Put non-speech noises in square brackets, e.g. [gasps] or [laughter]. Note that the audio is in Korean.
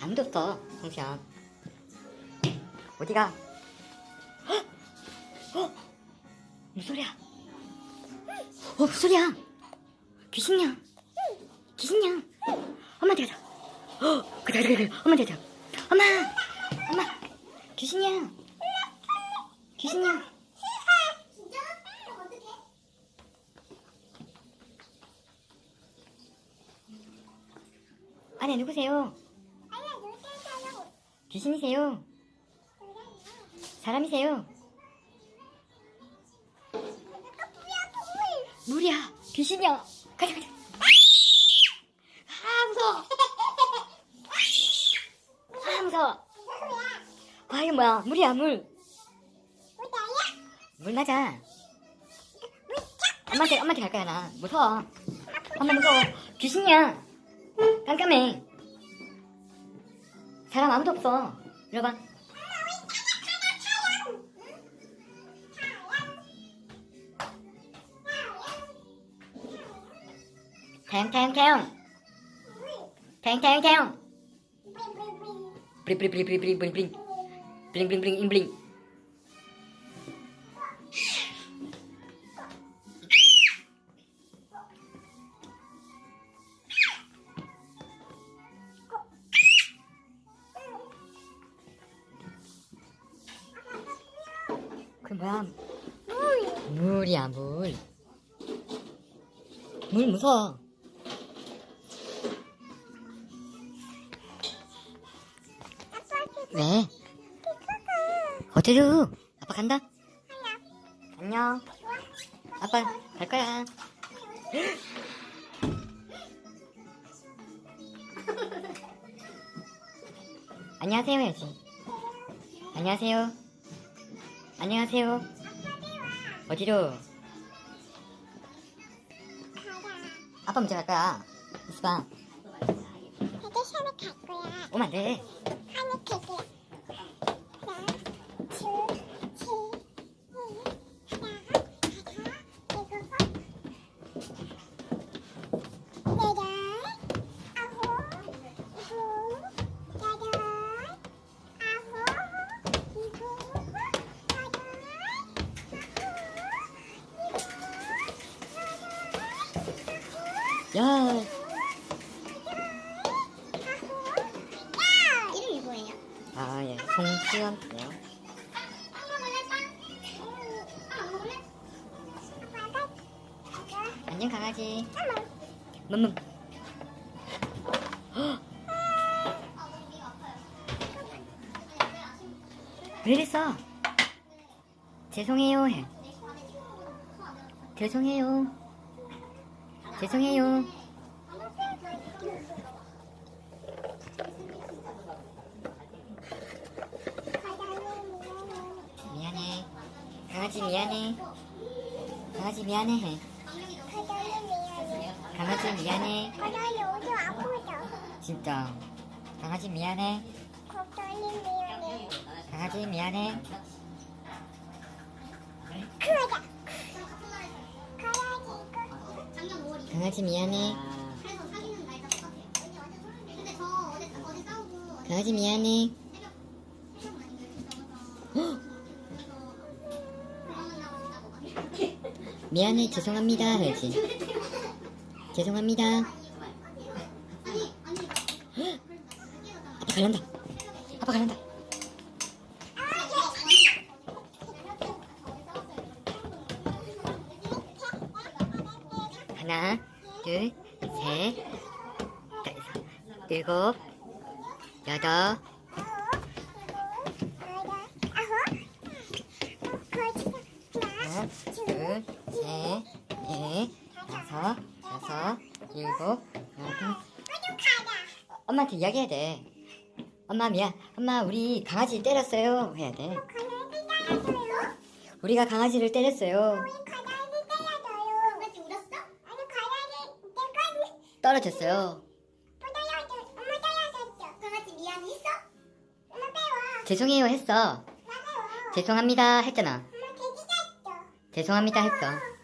아무도 없어, 성시야. 어디가? 헉! 어? 무슨 소리야? 어, 무슨 소리야? 귀신이야. 귀신이야. 엄마한테 가자. 어, 그래, 그래, 그래. 엄마한테 가자. 엄마! 엄마! 귀신이야. 귀신이야. 아니, 누구세요? 귀신이세요? 사람이세요? 물이야 귀신이야. 가자 가자. 아 무서워. 아 무서워. 아 이거 뭐야? 물이야 물물 맞아. 엄마한테 엄마한테 갈 거야 나. 무서워. 엄마 무서워. 귀신이야. 깜깜해 사람 아무도 없어. 이리 봐 태양 태양 태양 태양 태양 태양 브링 브링 브링 브링 브링 브링. 브링 브링 브링 브링 인브링 그 뭐야 물이야 물. 물 무서워. 왜? 어디로? 아빠 간다? 안녕. 아빠 갈 거야. 안녕하세요 해야지. 안녕하세요. 안녕하세요. 어디로? 아빠 먼저 갈 거야. 있어봐. 화장실에 갈 거야. 오면 안 돼. 하늘 개구야. 하나, 둘, 셋, 넷, 하나, 다섯, 일곱, 여덟, 아홉, 구, 여덟, 아홉, 일곱, 여덟, 야, 이름이 뭐예요? 아, 예. 송수연이요. 안녕, 강아지. 멈멈. 헉! [gasps] 왜 이랬어? 죄송해요, 해. 죄송해요. 죄송해요. 미안해. 강아지 미안해. 강아지 미안해, 해. 강아지 미안해. 아프다. 진짜. 강아지 미안해. 걱정이 미안해. 강아지 미안해. 크다. 가야지 이거. 강아지 미안해. 강아지 미안해. 헉! [gasps] 미안해, 죄송합니다. 해야지. 죄송합니다. 헉! [gasps] 아빠 갈란다. 아빠 갈란다. 하나, 둘, 셋, 다섯, 일곱, 여덟, 하나, 둘, 셋, 넷, 다섯, 여섯, 일곱, 여덟. 엄마한테 이야기해야 돼. 엄마 미안. 엄마 우리 강아지 때렸어요. 해야 돼. 우리가 강아지를 때렸어요. 떨어졌어요. 죄송해요 했어. 죄송합니다 했잖아. 죄송합니다 했어.